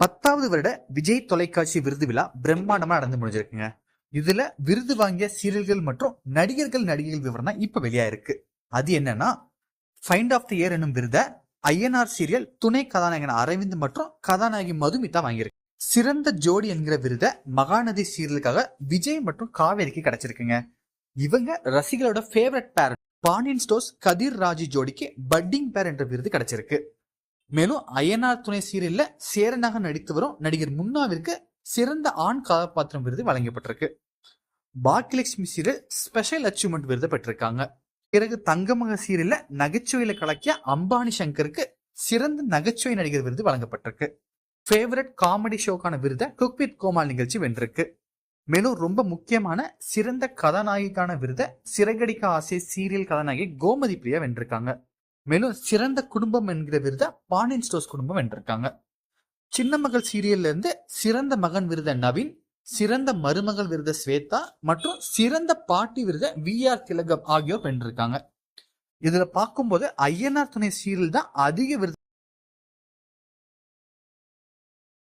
பத்தாவது வருட விஜய் தொலைக்காட்சி விருது விழா பிரம்மாண்டமா நடந்து முடிஞ்சிருக்குங்க. இதுல விருது வாங்கிய சீரியல்கள் மற்றும் நடிகர்கள் நடிகைகள் விவரம் தான் இப்ப வெளியாயிருக்கு. அது என்னன்னா ஃபைண்ட் ஆஃப் தி இயர் என்னும் விருதை ஐஎன்ஆர் சீரியல் துணை கதாநாயகன் அரவிந்த் மற்றும் கதாநாயகி மதுமிதா வாங்கியிருக்கு. சிறந்த ஜோடி என்கிற விருதை மகாநதி சீரியலுக்காக விஜய் மற்றும் காவேரிக்கு கிடைச்சிருக்குங்க. இவங்க ரசிகளோட favourite pair Pandian stores Kathir Raji ஜோடிக்கு பட்டிங் பேர் என்ற விருது கிடைச்சிருக்கு. மேலும் அய்யனார் துணை சீரியல்ல சேரனாக நடித்து வரும் நடிகர் முன்னாவிற்கு சிறந்த ஆண் கதாபாத்திரம் விருது வழங்கப்பட்டிருக்கு. பாக்கியலட்சுமி சீரியல் ஸ்பெஷல் அச்சீவ்மெண்ட் விருது பெற்றிருக்காங்க. பிறகு தங்கமக சீரியல்ல நகைச்சுவையில கலக்கிய அம்பானி சங்கருக்கு சிறந்த நகைச்சுவை நடிகர் விருது வழங்கப்பட்டிருக்கு. ஃபேவரட் காமெடி ஷோக்கான விருதை குக்வித் கோமால் நிகழ்ச்சி வென்றிருக்கு. மேலும் ரொம்ப முக்கியமான சிறந்த கதாநாயகிக்கான விருதை சிறகடிக்க ஆசை சீரியல் கதாநாயகி கோமதி பிரியா வென்றிருக்காங்க. மேலும் சிறந்த குடும்பம் என்கிற விருதை பாண்டியன் ஸ்டோர்ஸ் குடும்பம் வென்றிருக்காங்க. சின்ன மகள் சீரியல்ல இருந்து சிறந்த மகன் விருதை நவீன் சிறந்த மருமகள் விருதை ஸ்வேதா மற்றும் சிறந்த பாட்டி விருதை வி ஆர் திலகம் ஆகியோர் வென்றிருக்காங்க. இதுல பார்க்கும்போது ஐயனார் துணை சீரியல் தான் அதிக விருது